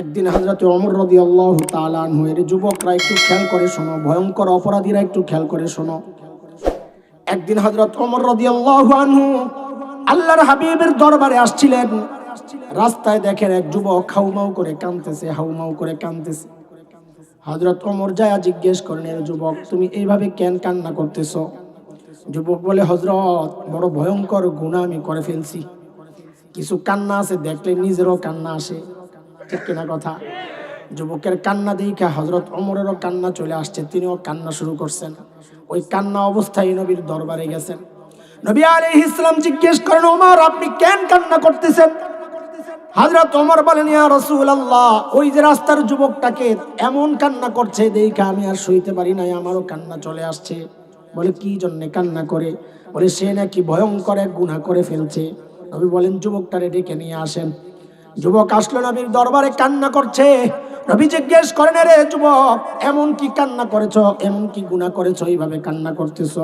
একদিন হাজরত অমর রদি আল্লাহ তালানহু এর যুবকরা একটু খেয়াল করে শোনো, ভয়ঙ্কর অপরাধীরা একটু খেয়াল করে শোনো। একদিন হজরত অমর রদি আল্লাহ আনহু আল্লাহর হাবিবের দরবারে আসছিলেন। রাস্তায় দেখেন এক যুবক হাউমাউ করে কাঁদতেছে, হাউমাউ করে কাঁদতেছে। হজরত অমর জায়া জিজ্ঞেস করেন এর যুবক, তুমি এইভাবে কেন কান্না করতেছ? যুবক বলে হজরত বড় ভয়ঙ্কর গুণা আমি করে ফেলছি। কিছু কান্না আছে, দেখলে নিজেরও কান্না আসে। ঠিক কিনা কথা? যুবকের কান্না দেখে হজরত অমরেরও কান্না চলে আসছে, তিনিও কান্না শুরু করছেন। ওই কান্না অবস্থায় নবীর দরবারে গেছেন। নবী আলী ইসলাম জিজ্ঞেস করেন, ওমর, আপনি কেন কান্না করতেছেন? হাজরত ওমর বলেন, ইয়া রসুল আল্লাহ ওই যে রাস্তার যুবকটাকে এমন কান্না করছে, দেখে আমি আর শুইতে পারি নাই, আমারও কান্না চলে আসছে। বলে, কি জন্যে কান্না করে? বলে, সে নাকি ভয়ঙ্কর এক গুণা করে ফেলছে। নবী বলেন, যুবকটারে ডেকে নিয়ে আসেন। যুবক আসলো নবীর দরবারে, কান্না করছে। নবী জিজ্ঞেস করেন রে যুবক, এমন কি কান্না করেছ? এমন কি গুণা করেছ? এইভাবে কান্না করতেছ?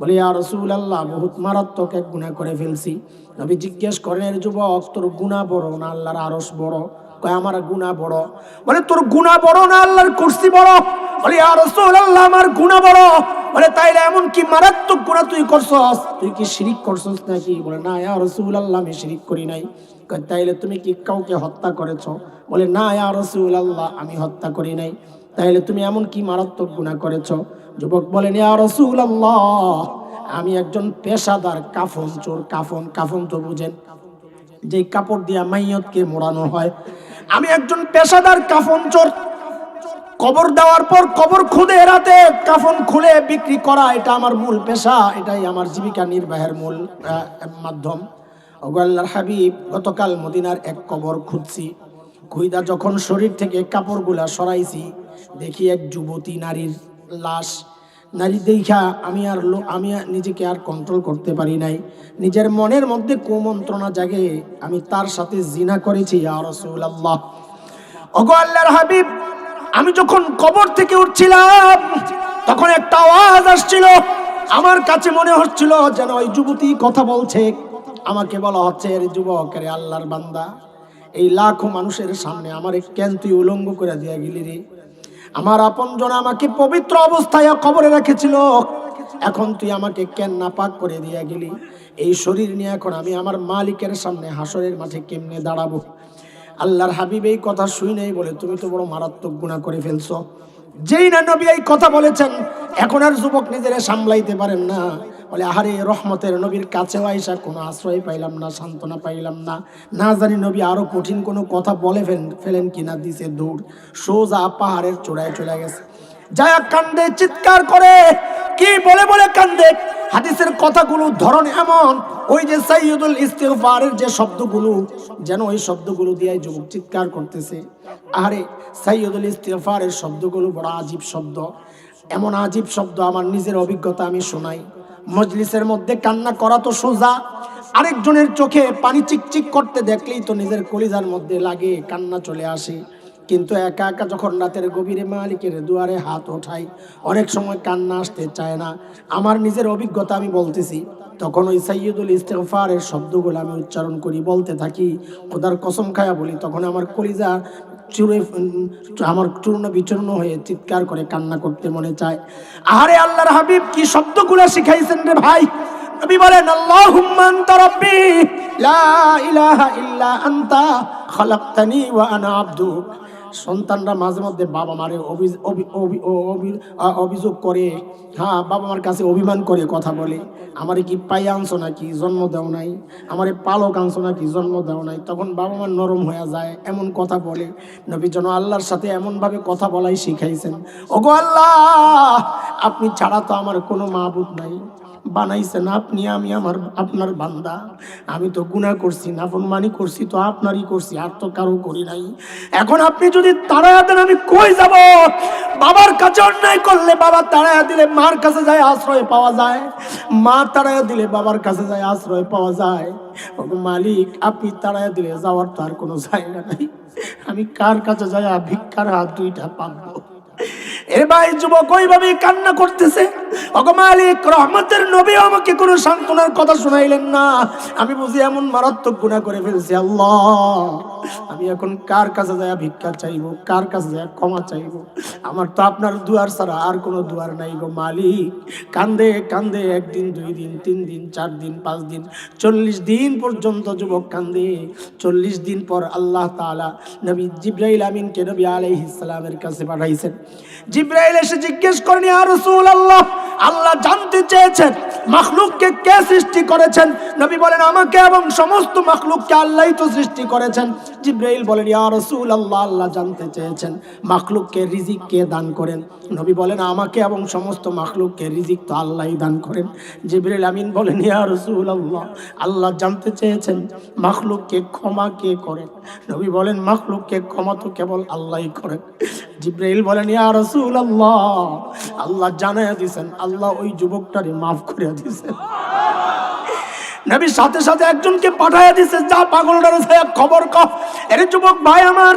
বলে আর রসুল আল্লাহ বহুত মারাত্মক এক গুণা করে ফেলছি। নবী জিজ্ঞেস করেন যুবক, তোর গুণা বড় না? আল্লাহর আরস বড়। কয়, আমার গুণা বড়। বলে, তোর গুণা বড় না আল্লাহর কুর্সি বড়? বলে আর আমার গুণা বড়। বলে, তাইলে এমন কি মারাত্মক গুণা তুই করছস? তুই কি শিরিক করছস নাকি? বলে, না, ইয়া রসুল আল্লাহ আমি শিরিক করি নাই। তাইলে তুমি কি কাউকে হত্যা করেছ? বলে, না, ইয়া রসুল আল্লাহ আমি হত্যা করি নাই। তাইলে তুমি এমন কি মারাত্মক গুণা করেছ? যুবক বলেন রসুল আল্লাহ আমি একজন পেশাদার কাফন চোর, কাফন কাফন তো বুঝেন। যে কাপড় দিয়া মাইয়তকে মোড়ানো হয় আমি একজন পেশাদার কাফন চোর। কবর দেওয়ার পর কবর খুদে রাতে কাফন খুলে বিক্রি করা, এটা আমার মূল পেশা, এটাই আমার জীবিকা নির্বাহের মূল মাধ্যম। ওগাল্লার হাবিব, গতকাল মদিনার এক কবর খুঁজছি। খুইদা যখন শরীর থেকে কাপড়গুলা সরাইছি, দেখি এক যুবতী নারীর লাশ। নারী দেখা আমি আর আমি নিজেকে আর কন্ট্রোল করতে পারি নাই। নিজের মনের মধ্যে কুমন্ত্রণা জাগে, আমি তার সাথে জিনা করেছি আর হাবিব, আমি যখন কবর থেকে উঠছিলাম, তখন একটা আওয়াজ আসছিল। আমার কাছে মনে হচ্ছিল যেন ওই যুবতী কথা বলছে। আমাকে বলা হচ্ছে, এর যুবক আল্লাহর বান্দা, এই লাখো মানুষের সামনে আমার কেন তুই উলঙ্গ করে দিয়া গেলি রে। আমার আপনজন আমাকে পবিত্র অবস্থায় কবরে রেখেছিল। এখন তুই আমাকে কেন নাপাক করে দিয়া গেলি? এই শরীর নিয়ে এখন আমি আমার মালিকের সামনে হাসরের মাঠে কেমনে দাঁড়াবো? আল্লাহর হাবিব এই কথা শুই নেই বলে তুমি তো বড় মারাত্মক গুণা করে ফেলছো। যেই না নবী এই কথা বলেছেন, এখন আর যুবক নিজেরা সামলাইতে পারেন না। বলে, আহারে, রহমতের নবীর কাছেও আইসা কোনো আশ্রয় পাইলাম না, সান্ত্বনা পাইলাম না। না জানি নবী আরও কঠিন কোনো কথা বলে ফেলেন ফেলেন কিনা দিছে দৌড় সোজা পাহাড়ের চূড়ায় চলে গেছে। যায় কান্দে, চিৎকার করে। কি বলে বলে কান্দে? হাদিসের কথাগুলো ধরন এমন, ওই যে সাইয়দুল ইস্তিগফারের যে শব্দগুলো, যেন ওই শব্দগুলো দিয়ে যুবক চিৎকার করতেছে। আরে সাইয়দুল ইস্তিগফারের শব্দগুলো বড় আজীব শব্দ। এমন আজীব শব্দ আমার নিজের অভিজ্ঞতা আমি শোনাই। মজলিসের মধ্যে কান্না করা তো সোজা। আরেকজনের চোখে পানি চিকচিক করতে দেখলেই তো নিজের কলিজার মধ্যে লাগে, কান্না চলে আসে। কিন্তু একা একা যখন রাতের গভীরে মালিকের দুয়ারে হাত ওঠাই, অনেক সময় কান্না আসতে চায় না। আমার নিজের অভিজ্ঞতা আমি বলতেছি। তখন ওই সাইয়দুল ইস্তেফারের শব্দগুলো আমি উচ্চারণ করি, বলতে থাকি, খোদার কসম খায়া বলি, তখন আমার কলিজা চুরে, আমার চূর্ণ বিচূর্ণ হয়ে চিৎকার করে, কান্না করতে মনে চায়। আরে আল্লাহর হাবিব, কি শব্দগুলো শিখাইছেন রে ভাই? নবী বলেন সন্তানরা মাঝে মধ্যে বাবা মারে অভিযোগ করে হ্যাঁ বাবা মার কাছে অভিমান করে কথা বলে। আমারে কি পাই আনছো নাকি? জন্ম দেও নাই। আমারে পালক আনছো নাকি? জন্ম দেও নাই। তখন বাবা মার নরম হয়ে যায়, এমন কথা বলে। নবী যেন আল্লাহর সাথে এমনভাবে কথা বলাই শিখাইছেন। ওগো আল্লাহ, আপনি ছাড়া তো আমার কোনো মাহবুব নাই। বানাইছেন আপনি, আমি আমার, আপনার বান্দা। আমি তো গুনাহ করছি না নাফরমানি করছি, তো আপনারই করছি, আর তো কারও করি নাই। এখন আপনি যদি তাড়ায়া দেন, আমি কই যাব? বাবার কাছে অন্যায় করলে বাবা তাড়ায়া দিলে মার কাছে যায়, আশ্রয় পাওয়া যায়। মা তাড়ায়া দিলে বাবার কাছে যায়, আশ্রয় পাওয়া যায়। মালিক, আপনি তাড়ায়া দিলে যাওয়ার তো আর কোনো জায়গা নাই। আমি কার কাছে যাই ভিক্ষার হাত দুইটা পাবো এ ভাই, যুবক ওইভাবে কান্না করতেছে। ওগো মালিক, রহমতের নবী আমাকে কোনো সান্ত্বনার কথা না। আমি বুঝি এমন মারাত্মক গুণা করে ফেলছি, আল্লাহ। আমি এখন কার কাছে যায় ভিক্ষা চাইব, কার কাছে যায় ক্ষমা চাইব? আমার তো আপনার দুয়ার ছাড়া আর কোনো দুয়ার নাই গো মালিক। কান্দে কান্দে, একদিন, দুই দিন, তিন দিন, চার দিন, পাঁচ দিন, চল্লিশ দিন পর্যন্ত যুবক কান্দে। চল্লিশ দিন পর আল্লাহ তাআলা নবী জিব্রাইল আমিনকে নবী আলাইহিস কাছে পাঠাইছেন। জিব্রাইল এসে জিজ্ঞেস করেন, ইয়া রাসূলুল্লাহ আল্লাহ জানতে চেয়েছেন, মাখলুককে কে সৃষ্টি করেছেন? নবী বলেন, আমাকে এবং সমস্ত মাখলুককে আল্লাহই তো সৃষ্টি করেছেন। জিব্রাইল বলেন, ইয়া রাসূলুল্লাহ, আল্লাহ জানতে চেয়েছেন, মাখলুককে রিজিক কে দান করেন? নবী বলেন, আমাকে এবং সমস্ত মাখলুককে রিজিক তো আল্লাহই দান করেন। জিব্রাইল আমিন বলেন, ইয়া রাসূলুল্লাহ, আল্লাহ জানতে চেয়েছেন, মাখলুককে ক্ষমা কে করেন? নবী বলেন, মাখলুককে ক্ষমা তো কেবল আল্লাহই করেন। জিব্রাইল বলেন, ইয়া রাসূলুল্লাহ, আল্লাহ জানায়া দিয়েছেন আল্লাহ ওই যুবকটারে মাফ করে দিয়েছেন নবী সাথে সাথে একজনকে পাঠাইয়া দিছে, যা পাগলটার খবর ক এর যুবক ভাই আমার,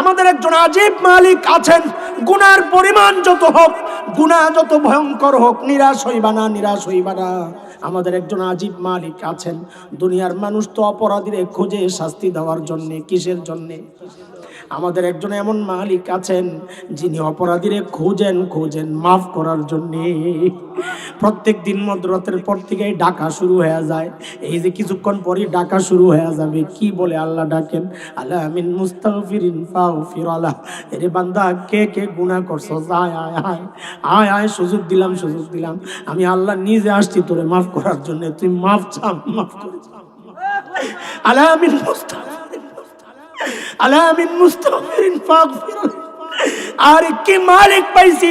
আমাদের একজন আজীব মালিক আছেন। গুনার পরিমাণ যত হোক, গুনাহ যত ভয়ঙ্কর হোক, নিরাশ হইবা না, নিরাশ হইবা না। আমাদের একজন আজীব মালিক আছেন। দুনিয়ার মানুষ তো অপরাধীরে খুঁজে শাস্তি দেওয়ার জন্যে, কিসের জন্যে? আমাদের একজন এমন মালিক আছেন যিনি অপরাধীরে খোঁজেন খোঁজেন মাফ করার জন্যে। প্রত্যেক দিন মধ্যরাতের পর থেকেই ডাকা শুরু হয়ে যায়। এই যে কিছুক্ষণ পরই ডাকা শুরু হয়ে যাবে, কি বলে আল্লাহ ডাকেন? আল্লাহ আমিন মুস্তাগফিরিন ফাগফির আল্লাহ এরে বান্দা, কে কে গুনাহ করছ? আয় আয় আয়। আয় আয়, সুযোগ দিলাম সুযোগ দিলাম। আমি আল্লাহ নিজে আসছি তোরে মাফ করার জন্য। তুই মাফ চাম মাফ করে আল্লাহ আমিন মুস্তাগফিরিন কি মালিক পাইছি?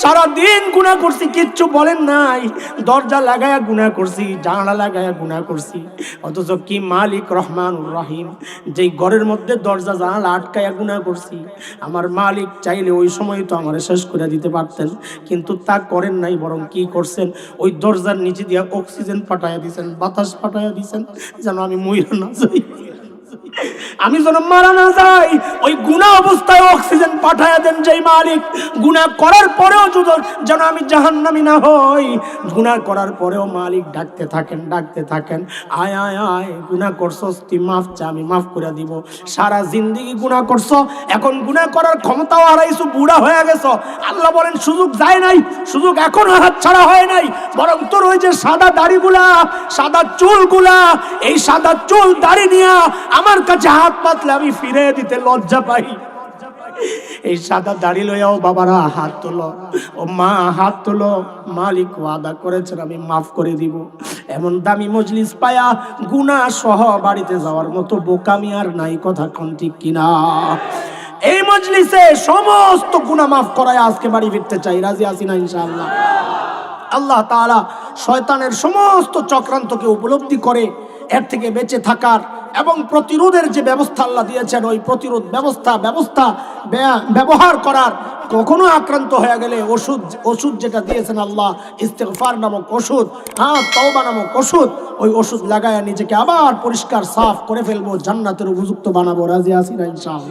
সারা দিন করছি, কিচ্ছু বলেন নাই। দরজা লাগায়া করছি, জানালা লাগায়া করছি। অথচ কি মালিক রহমানুর রহিম? যেই ঘরের মধ্যে দরজা, জানালা আটকায়া করছি। আমার মালিক চাইলে ওই সময় তো আমার শেষ করে দিতে পারতেন। কিন্তু তা করেন নাই, বরং কি করছেন? ওই দরজার নিচে দিয়ে অক্সিজেন পাঠায়া দিছেন, বাতাস পাঠায়া দিছেন, যেন আমি মহিলা না যাই। আমি যেন মারা না যাই, ওই গুণা অবস্থায় অক্সিজেন পাঠায় দেন যেই মালিক। গুণা করার পরেও যদি যেন আমি জাহান্নামি না হই। গুণা করার পরেও মালিক ডাকতে থাকেন ডাকতে থাকেন। আয় আয় আয়, গুণা করছ তুই মাফ চা, আমি মাফ করে দিব। সারা জিন্দিগি গুণা করছ, এখন গুণা করার ক্ষমতাও হারাইছো, বুড়া হয়ে গেছো। আল্লাহ বলেন, সুযোগ যায় নাই, সুযোগ এখনও হাত ছাড়া হয় নাই। বরং তোর ওই যে সাদা দাড়িগুলা, সাদা চুলগুলা, এই সাদা চুল দাড়ি নিয়া আমার কাছে পাতলে আমি ফিরে দিতে লজ্জা পাই। এই সাদা দাড়ি লইয়াও বাবারা হাত তোলো। ও মা, হাত তোলো। মালিক ওয়াদা করেছেন, আমি মাফ করে দিব। এমন দামি মজলিস পায়া গুনা সহ বাড়িতে যাওয়ার মতো বোকামি আর নাই কথা কোন ঠিক কিনা? এই মজলিসে সমস্ত গুনাহ মাফ করায় আজকে বাড়ি ফিরতে চাই। রাজি আছি না ইনশাআল্লাহ? আল্লাহ তাআলা শয়তানের সমস্ত চক্রান্তকে উপলব্ধি করে এর থেকে বেঁচে থাকার এবং প্রতিরোধের যে ব্যবস্থা আল্লাহ দিয়েছেন, ওই প্রতিরোধ ব্যবস্থা ব্যবস্থা ব্যবহার করার কখনো আক্রান্ত হয়ে গেলে ওষুধ ওষুধ যেটা দিয়েছেন আল্লাহ ইস্তেফার নামক ওষুধ হ্যাঁ তওবা নামক ওষুধ, ওই ওষুধ লাগায় নিজেকে আবার পরিষ্কার, সাফ করে ফেলব, জান্নাতের উপযুক্ত বানাবো। রাজি ইনশাআল্লাহ।